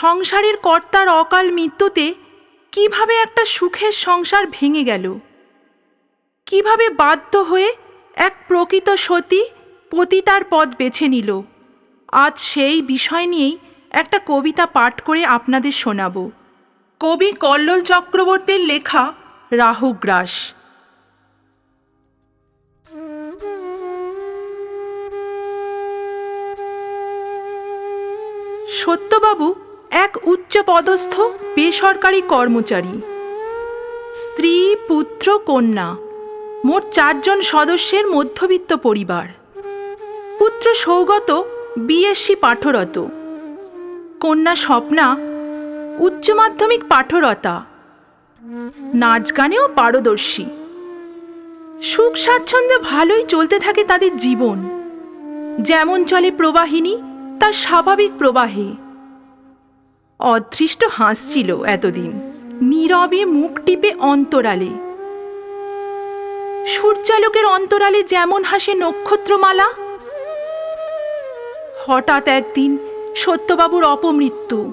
সংসারের কর্তার অকাল মৃত্যুতে কীভাবে একটা সুখের সংসার ভেঙে গেল? কীভাবে বাধ্য হয়ে এক প্রকৃত সতী পতিতার পথ বেছে নিল? আজ সেই বিষয় নিয়েই একটা কবিতা পাঠ করে আপনাদের শোনাব। কবি কল্লোল চক্রবর্তীর লেখা রাহুগ্রাস সত্যবাবু এক উচ্চপদস্থ বেসরকারি কর্মচারী। স্ত্রী, পুত্র, কন্যা, মোট চারজন সদস্যের মধ্যবিত্ত পরিবার। পুত্র সৌগত, বিএসসি পাঠরত। কন্যা স্বপ্না, উচ্চ মাধ্যমিক পাঠরতা। নাচ গানেও পারদর্শী। সুখ স্বাচ্ছন্দ্যে ভালোই চলতে থাকে তাদের জীবন। যেমন চলে প্রবাহিনী, তার স্বাভাবিক প্রবাহে। অদৃষ্ট হাসছিল এতদিন। নীরবে মুখ টিপে অন্তরালে। সূর্যালোকের অন্তরালে যেমন হাসে নক্ষত্রমালা, হঠাৎ একদিন সত্যবাবুর অপমৃত্যু।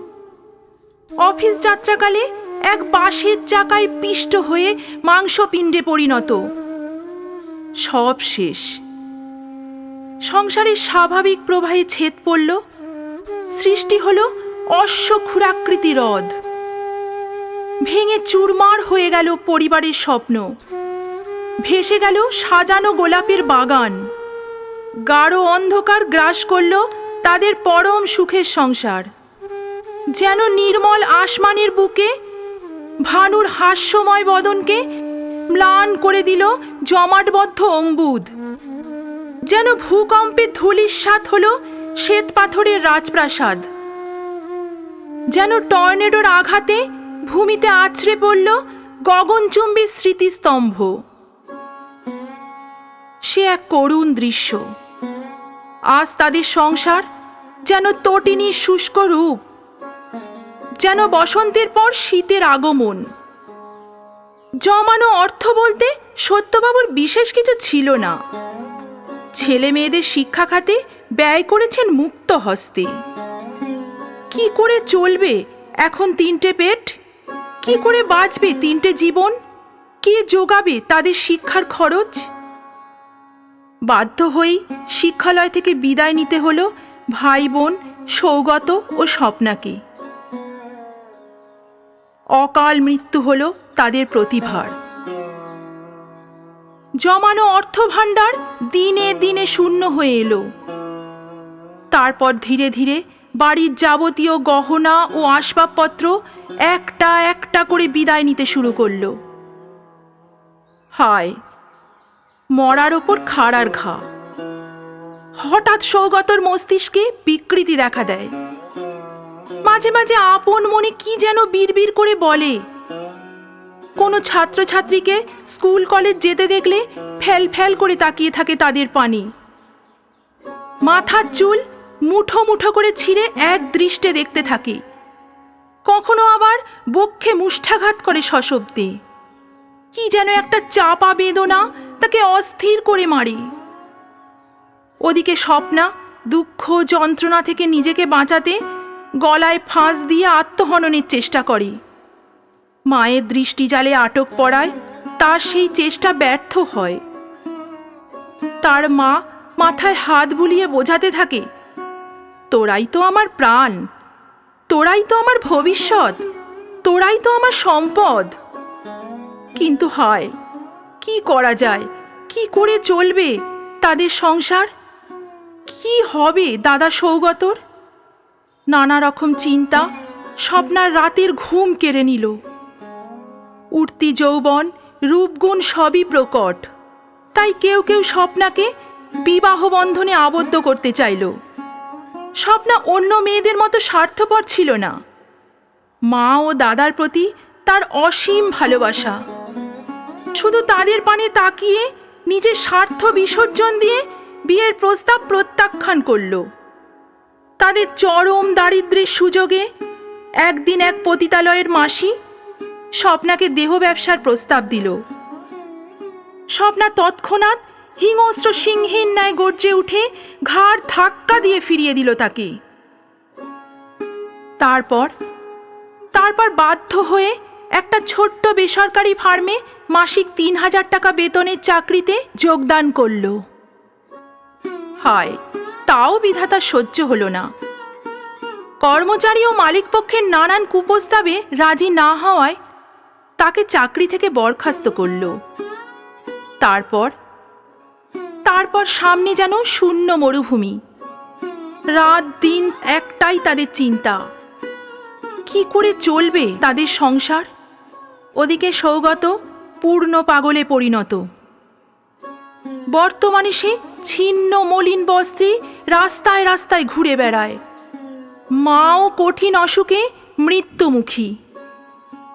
অফিস যাত্রাকালে এক বাঁশের চাকায় পিষ্ট হয়ে মাংসপিণ্ডে পরিণত। সব শেষ। সংসারের স্বাভাবিক প্রবাহে ছেদ পড়ল। সৃষ্টি হলো অশ্বক্ষুরাকৃতি হ্রদ ভেঙে চুরমার হয়ে গেল পরিবারের স্বপ্ন। ভেসে গেল সাজানো গোলাপের বাগান। গাঢ় অন্ধকার গ্রাস করল তাদের পরম সুখের সংসার। যেন নির্মল আসমানের বুকে ভানুর হাস্যময় বদনকে ম্লান করে দিল জমাটবদ্ধ অম্বুদ যেন ভূকম্পে ধূলিসাৎ হল শ্বেত পাথরের রাজপ্রাসাদ। যেন টর্নেডোর আঘাতে ভূমিতে আছড়ে পড়ল গগনচুম্বী স্মৃতিস্তম্ভ। সে এক করুণ দৃশ্য। আজ তাদের সংসার যেন তটিনীর শুষ্ক রূপ, যেন বসন্তের পর শীতের আগমন। জমানো অর্থ বলতে সত্যবাবুর বিশেষ কিছু ছিল না। ছেলে মেয়েদের শিক্ষা খাতে ব্যয় করেছেন মুক্ত হস্তে কি করে চলবে? এখন তিনটে পেট? কি করে বাঁচবে তিনটে জীবন? কে যোগাবে তাদের শিক্ষার খরচ? বাধ্য হয়েই শিক্ষালয় থেকে বিদায় নিতে হলো ভাই বোন, সৌগত ও স্বপ্নাকে। অকাল মৃত্যু হলো তাদের প্রতিভার। জমানো অর্থ ভাণ্ডার দিনে দিনে শূন্য হয়ে এলো। তারপর ধীরে ধীরে বাড়ির যাবতীয় গহনা ও আসবাবপত্র একটা একটা করে বিদায় নিতে শুরু করল। হায়, মরার ওপর খাড়ার ঘা। হঠাৎ সৌগতর মস্তিষ্কে বিকৃতি দেখা দেয়। মাঝে মাঝে আপন মনে কি যেন বিড়বিড় করে বলে। কোনো ছাত্রছাত্রীকে স্কুল কলেজ যেতে দেখলে ফ্যাল ফ্যাল করে তাকিয়ে থাকে তাদের পানি। মাথার চুল মুঠো মুঠো করে ছিঁড়ে এক দৃষ্টে দেখতে থাকে। কখনো আবার বক্ষে মুষ্ঠাঘাত করে সশব্দে। কি যেন একটা চাপা বেদনা তাকে অস্থির করে মারে। ওদিকে স্বপ্না দুঃখ যন্ত্রণা থেকে নিজেকে বাঁচাতে গলায় ফাঁস দিয়ে আত্মহননের চেষ্টা করে। মায়ের দৃষ্টিজালে আটক পড়ায় তার সেই চেষ্টা ব্যর্থ হয়। তার মা মাথায় হাত বুলিয়ে বোঝাতে থাকে তোরাই তো আমার প্রাণ। তোরাই তো আমার ভবিষ্যৎ। তোরাই তো আমার সম্পদ। কিন্তু হয়, কি করা যায়? কি করে চলবে তাদের সংসার? কি হবে দাদা সৌগতর? নানা রকম চিন্তা স্বপ্নার রাতের ঘুম কেড়ে নিল। উঠতি যৌবন, রূপগুণ সবই প্রকট। তাই কেউ কেউ স্বপ্নাকে বিবাহ বন্ধনে আবদ্ধ করতে চাইল। স্বপ্না অন্য মেয়েদের মতো স্বার্থপর ছিল না। মা ও দাদার প্রতি তার অসীম ভালোবাসা। শুধু তাদের পানে তাকিয়ে নিজের স্বার্থ বিসর্জন দিয়ে বিয়ের প্রস্তাব প্রত্যাখ্যান করল। তাদের চরম দারিদ্র্যের সুযোগে একদিন এক পতিতালয়ের মাসি স্বপ্নাকে দেহ ব্যবসার প্রস্তাব দিল। স্বপ্না তৎক্ষণাৎ হিংস্র সিংহীন ন্যায় গর্জে উঠে ঘাড় ধাক্কা দিয়ে ফিরিয়ে দিল তাকে। তারপর তারপর বাধ্য হয়ে একটা ছোট্ট বেসরকারি ফার্মে মাসিক তিন হাজার টাকা বেতনের চাকরিতে যোগদান করল। হায়, তাও বিধাতা সহ্য হলো না। কর্মচারী ও মালিকপক্ষের নানান কুপ্রস্তাবে রাজি না হওয়ায় তাকে চাকরি থেকে বরখাস্ত করল। তারপর তারপর সামনে যেন শূন্য মরুভূমি। রাত, দিন একটাই তাদের চিন্তা। কি করে চলবে তাদের সংসার? ওদিকে সৌগত পূর্ণ পাগলে পরিণত। বর্তমানে সে ছিন্ন মলিন বস্ত্রে রাস্তায় রাস্তায় ঘুরে বেড়ায়। মাও কঠিন অসুখে মৃত্যুমুখী।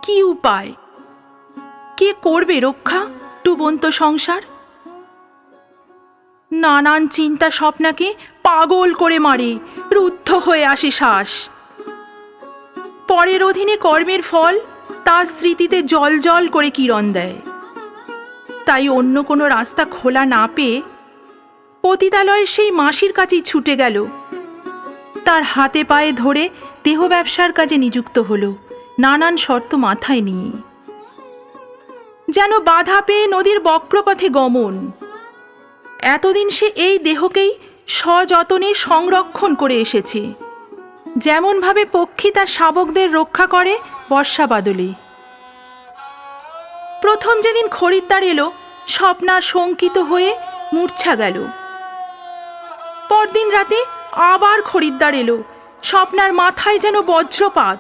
কি উপায়? কে করবে রক্ষা টুবন্ত সংসার? নানান চিন্তা স্বপ্নাকে পাগল করে মারে, রুদ্ধ হয়ে আসে শ্বাস। পরের অধীনে কর্মের ফল তার স্মৃতিতে জল জল করে কিরণ দেয়। তাই অন্য কোনো রাস্তা খোলা না পেয়ে পতিতালয়ে সেই মাসির কাছেই ছুটে গেল। তার হাতে পায়ে ধরে দেহ ব্যবসার কাজে নিযুক্ত হলো, নানান শর্ত মাথায় নিয়ে। যেন বাধা পেয়ে নদীর বক্রপথে গমন এতদিন সে এই দেহকেই সযতনে সংরক্ষণ করে এসেছে। যেমনভাবে পক্ষী তার শাবকদের রক্ষা করে বর্ষা বাদলে। প্রথম যেদিন খরিদ্দার এলো, স্বপ্না শঙ্কিত হয়ে মূর্ছা গেল। পরদিন রাতে আবার খরিদ্দার এলো, স্বপ্নার মাথায় যেন বজ্রপাত।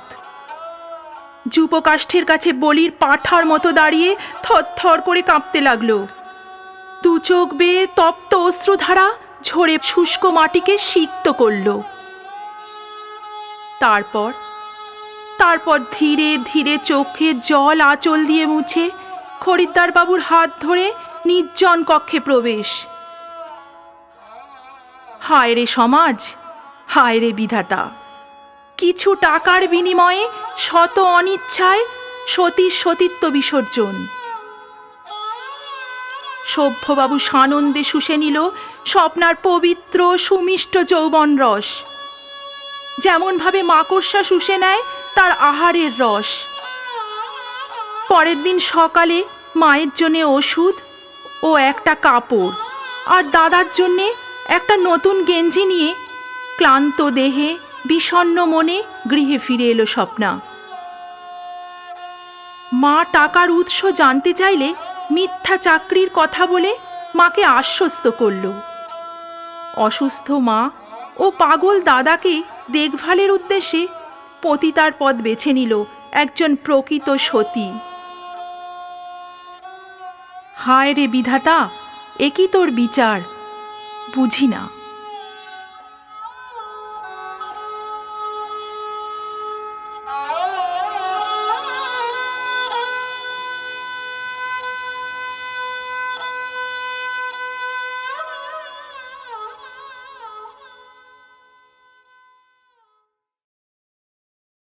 যুপকাষ্ঠের কাছে বলির পাঠার মতো দাঁড়িয়ে থরথর করে কাঁপতে লাগল। দু চোখ বেয়ে তপ্ত অশ্রুধারা ঝরে শুষ্ক মাটিকে সিক্ত করল। তারপর তারপর ধীরে ধীরে চোখে জল আঁচল দিয়ে মুছে খরিদ্দার বাবুর হাত ধরে নির্জন কক্ষে প্রবেশ। হায় রে সমাজ, হায় রে বিধাতা, কিছু টাকার বিনিময়ে শত অনিচ্ছায় সতীর সতীত্ব বিসর্জন। সভ্যবাবু সানন্দে শুষে নিল স্বপ্নার পবিত্র সুমিষ্ট যৌবন রস। যেমনভাবে মাকড়সা শুষে নেয়, তার আহারের রস। পরের দিন সকালে মায়ের জন্যে ওষুধ ও একটা কাপড় আর দাদার জন্যে একটা নতুন গেঞ্জি নিয়ে ক্লান্ত দেহে, বিষণ্ণ মনে গৃহে ফিরে এলো স্বপ্না। মা টাকার উৎস জানতে চাইলে মিথ্যা চাকরির কথা বলে মাকে আশ্বস্ত করল। অসুস্থ মা ও পাগল দাদাকে দেখভালের উদ্দেশ্যে পতিতার পদ বেছে নিল একজন প্রকৃত সতী। হায় রে বিধাতা একই তোর বিচার? বুঝি না।